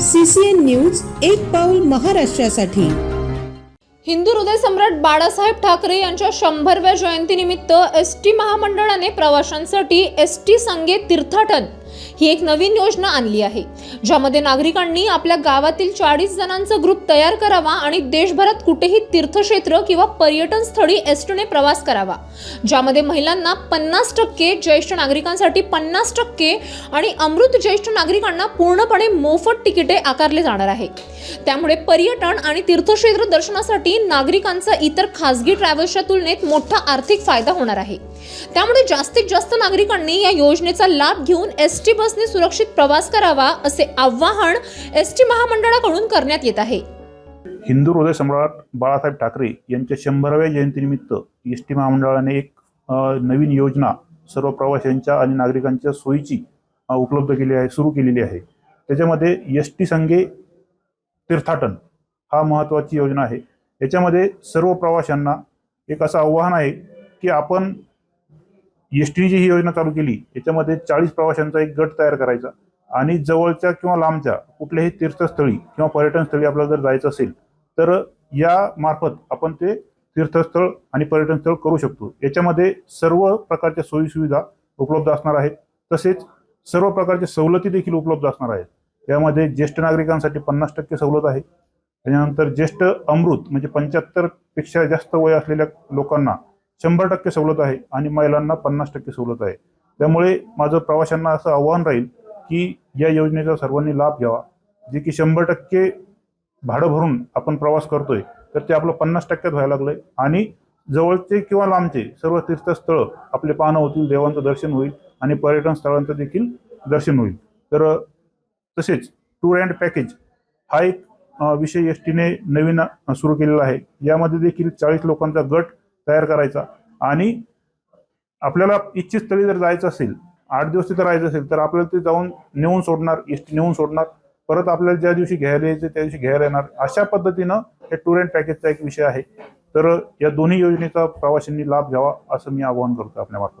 CCN news एक पाऊल महाराष्ट्रासाठी. हिंदू हृदय सम्राट बाळासाहेब ठाकरे यांच्या शंभरव्या जयंतीनिमित्त एस टी महामंडळाने प्रवाशांसाठी एस टी संगे तीर्थाटन ही एक नवीन योजना आणली आहे ज्यामध्ये नागरिकांनी आपल्या गावातील चाळीस जणांचा ग्रुप तयार करावा आणि देशभरात कुठेही तीर्थक्षेत्र किंवा पर्यटन स्थळी एस टीने प्रवास करावा ज्यामध्ये महिलांना पन्नास टक्के ज्येष्ठ नागरिकांसाठी पन्नास टक्के आणि अमृत ज्येष्ठ नागरिकांना पूर्णपणे मोफत तिकिटे आकारले जाणार आहे. त्यामुळे पर्यटन आणि तीर्थक्षेत्र दर्शनासाठी नागरिकांचा इतर खासगी ट्रॅव्हल्सच्या तुलनेत मोठा आर्थिक फायदा होणार आहे. त्यामुळे जास्तीत जास्त नागरिकांनी या योजनेचा लाभ घेऊन एस टी बस बसने सुरक्षित प्रवास करावा असे आवाहन एस टी महामंडळाकडून करण्यात येत आहे. हिंदू हृदय सम्राट बाळासाहेब ठाकरे यांच्या शंभराव्या जयंतीनिमित्त एस टी महामंडळाने एक नवीन योजना सर्व प्रवाशांच्या आणि नागरिकांच्या सोयीची उपलब्ध केली आहे सुरू केलेली आहे. त्याच्यामध्ये एस टी संघे तीर्थाटन हा महत्त्वाची योजना आहे. याच्यामध्ये सर्व प्रवाशांना एक असं आव्हान आहे की आपण एस जी ही योजना चालू केली याच्यामध्ये चाळीस प्रवाशांचा एक गट तयार करायचा आणि जवळच्या किंवा लांबच्या कुठल्याही तीर्थस्थळी किंवा पर्यटनस्थळी आपल्याला जर जायचं असेल तर या मार्फत आपण ते तीर्थस्थळ आणि पर्यटनस्थळ करू शकतो. याच्यामध्ये सर्व प्रकारच्या सोयीसुविधा उपलब्ध असणार आहेत. तसेच सर्व प्रकारच्या सवलती देखील उपलब्ध असणार आहेत. यामध्ये ज्येष्ठ नागरिकांसाठी पन्नास टक्के सवलत आहे. त्याच्यानंतर ज्येष्ठ अमृत म्हणजे पंच्याहत्तरपेक्षा जास्त वय असलेल्या लोकांना शंभर टक्के सवलत आहे आणि महिलांना पन्नास टक्के सवलत आहे. त्यामुळे माझं प्रवाशांना असं आव्हान राहील की या योजनेचा सर्वांनी लाभ घ्यावा. जे की शंभर टक्के भाडं भरून आपण प्रवास करतोय तर ते आपलं पन्नास टक्क्यात व्हायला लागलंय. आणि जवळचे किंवा लांबचे सर्व तीर्थस्थळं आपले पाहणं होतील देवांचं दर्शन होईल आणि पर्यटन स्थळांचं देखील दर्शन होईल. तर तसेच टूर अँड पॅकेज हा एक विषय एस टीने नवीन सुरू केलेला आहे. यामध्ये देखील चाळीस लोकांचा गट तयार करायचा. आणि आपल्याला इच्छित स्थळी जर जायचं असेल आठ दिवस तिथं राहायचं असेल तर आपल्याला ते जाऊन नेऊन सोडणार एस टी नेऊन सोडणार. परत आपल्याला ज्या दिवशी घ्यायला यायचं त्या दिवशी घ्यायला येणार. अशा पद्धतीनं हे टूर अँड पॅकेजचा एक विषय आहे. तर या दोन्ही योजनेचा प्रवाशांनी लाभ घ्यावा असं मी आवाहन करतो आपल्या मार्फत.